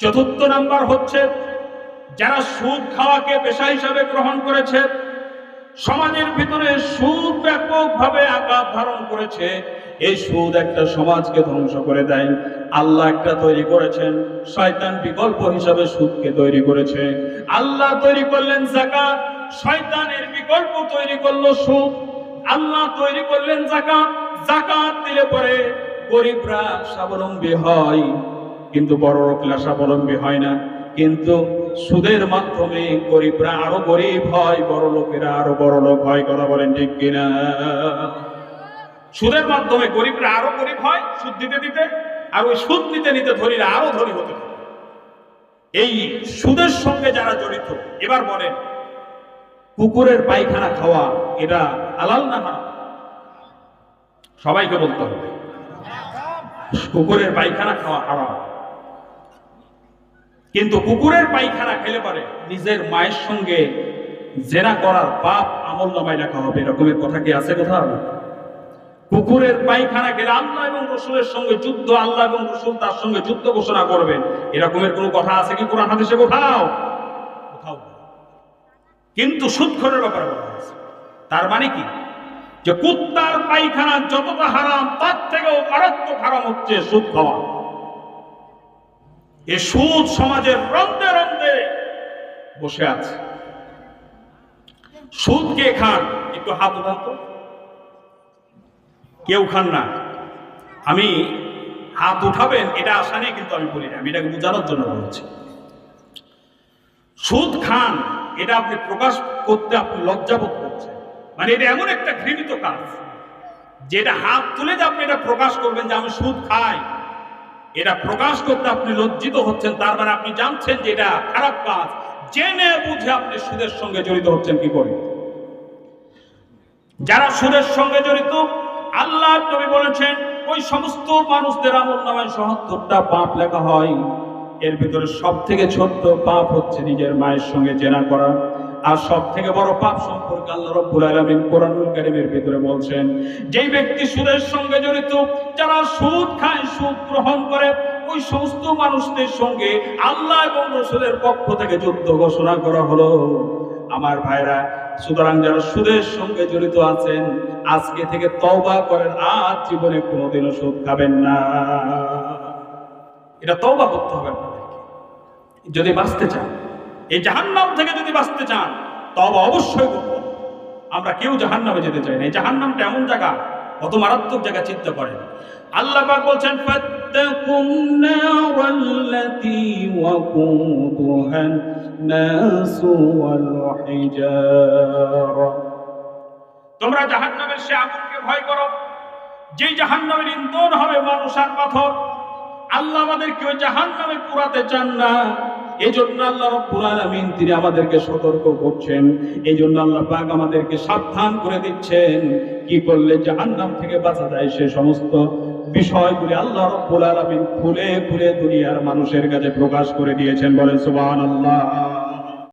চতুর্থ নাম্বার হচ্ছে, যারা সুদ খাওয়াকে পেশা হিসাবে গ্রহণ করেছে, সমাজের ভিতরে সুদ ব্যাপকভাবে আকার ধারণ করেছে, এই সুদ একটা সমাজকে ধ্বংস করে দেয়। আল্লাহ একটা তৈরি করেছেন, শয়তান বিকল্প হিসাবে সুদকে তৈরি করেছে। আল্লাহ তৈরি করলেন জাকাত, শয়তানের বিকল্প তৈরি করল সুদ। আল্লাহ তৈরি করলেন জাকাত জাকাত দিলে পরে গরিবরা স্বাবলম্বী হয়। কিন্তু বড় লোকরা স্বাবলম্বী হয় না। কিন্তু সুদের মাধ্যমে গরিবরা আরও গরিব হয়, বড় লোকেরা আরও বড় লোক হয়, কথা বলেন ঠিক কিনা? সুদের মাধ্যমে গরিবরা আরও গরিব হয়, সুদ দিতে দিতে, আর ওই সুদ নিতে নিতে ধনীরা আরও ধনী হতে এই সুদের সঙ্গে যারা জড়িত, এবার বলেন, কুকুরের পায়খানা খাওয়া এটা হালাল না হারাম? সবাইকে বলতে হবে। কুকুরের পায়খানা খাওয়া হারাম। কিন্তু কুকুরের পায়খানা খেলে পারে। নিজের মায়ের সঙ্গে জেনা করার পাপ আমল নামায় লেখা হবে। এরকমের কথা কি আছে কোথাও? কুকুরের পায়খানা গেলে আল্লাহ এবং রসুলের সঙ্গে যুদ্ধ, আল্লাহ এবং রসুল তার সঙ্গে যুদ্ধ ঘোষণা করবেন। এরকমের কোনো কথা আছে কি কোরআন হাদিসে কোথাও? কোথাও কিন্তু সুদখোরের ব্যাপারে বলা হয়েছে। তার মানে কি? যে কুত্তার পায়খানা যতটা হারাম, তার থেকেও মারাত্মক হারাম হচ্ছে সুদ খাওয়া। এ সুদ সমাজের রন্ধে রন্ধে বসে আছে। সুদ কে খান? একটু হাত উঠান তো। কেউ খান না। আমি হাত উঠাবেন, এটা আশা নেই, কিন্তু আমি বলি না। আমি এটাকে বোঝানোর জন্য বলছি। সুদ খান, এটা আপনি প্রকাশ করতে আপনি লজ্জাবোধ করছেন। মানে এটা এমন একটা ঘৃণিত কাজ, যেটা হাত তুলে যে আপনি এটা প্রকাশ করবেন যে আমি সুদ খাই। এটা প্রকাশ করতে আপনি লজ্জিত হচ্ছেন, তার মানে আপনি জানছেন যে এটা খারাপ কাজ। জেনে বুঝে আপনি সুদের সঙ্গে জড়িত হচ্ছেন কি করে? যারা সুদের সঙ্গে জড়িত, আল্লাহ নবী বলেছেন, ওই সমস্ত মানুষদের আমল নামায় সহত্তরটা পাপ লেখা হয়। এর ভিতরে সব থেকে ছোট্ট পাপ হচ্ছে নিজের মায়ের সঙ্গে জেনা করা। আর সব থেকে বড় পাপ সম্পর্কে আল্লাহ রব্বুল আলামিন কোরআনুল কারীমের ভিতরে বলছেন, যেই ব্যক্তি সুদের সঙ্গে জড়িত, যারা সুদ খায়, সুদ গ্রহণ করে, ওই সমস্ত মানুষদের সঙ্গে আল্লাহ এবং রসুলের পক্ষ থেকে যুদ্ধ ঘোষণা করা হলো। আমার ভাইরা, সুতরাং যারা সুদের সঙ্গে জড়িত আছেন, আজকে থেকে তওবা করেন, আর জীবনে কোনোদিনও সুদ খাবেন না। এটা তওবা করতে হবে আপনাদেরকে। যদি বাঁচতে চান এই জাহান্নাম থেকে যদি বাঁচতে চান তওবা অবশ্যই করতে হবে। আমরা কেউ জাহান্নামে যেতে চাই না এই জাহান্নামটা এমন জায়গা কত মারাত্মক জায়গা চিন্তা করেন আল্লাহ পাক বলছেন ফাত্তাকুন নারাল্লাতী ওয়াকুদুহা الناس والحجارة তোমরা জাহান্নামের সে আগুনকে ভয় করো যেই জাহান্নামের ইন্ধন হবে মানুষ আর পাথর আল্লাহ আমাদেরকে ওই জাহান্নামে পুরাতে চান না এই জন্য আল্লাহ আলামিন তিনি আমাদেরকে সতর্ক করছেন। এই জন্য আল্লাহ পাক আমাদেরকে সাবধান করে দিচ্ছেন। কি করলে জাহান্নাম থেকে বাঁচা যায় সে সমস্ত বিষয়গুলি আল্লাহ রব্বুল আলামিন খুলে খুলে দুনিয়ার মানুষের কাছে প্রকাশ করে দিয়েছেন বলেন, সুবহানাল্লাহ।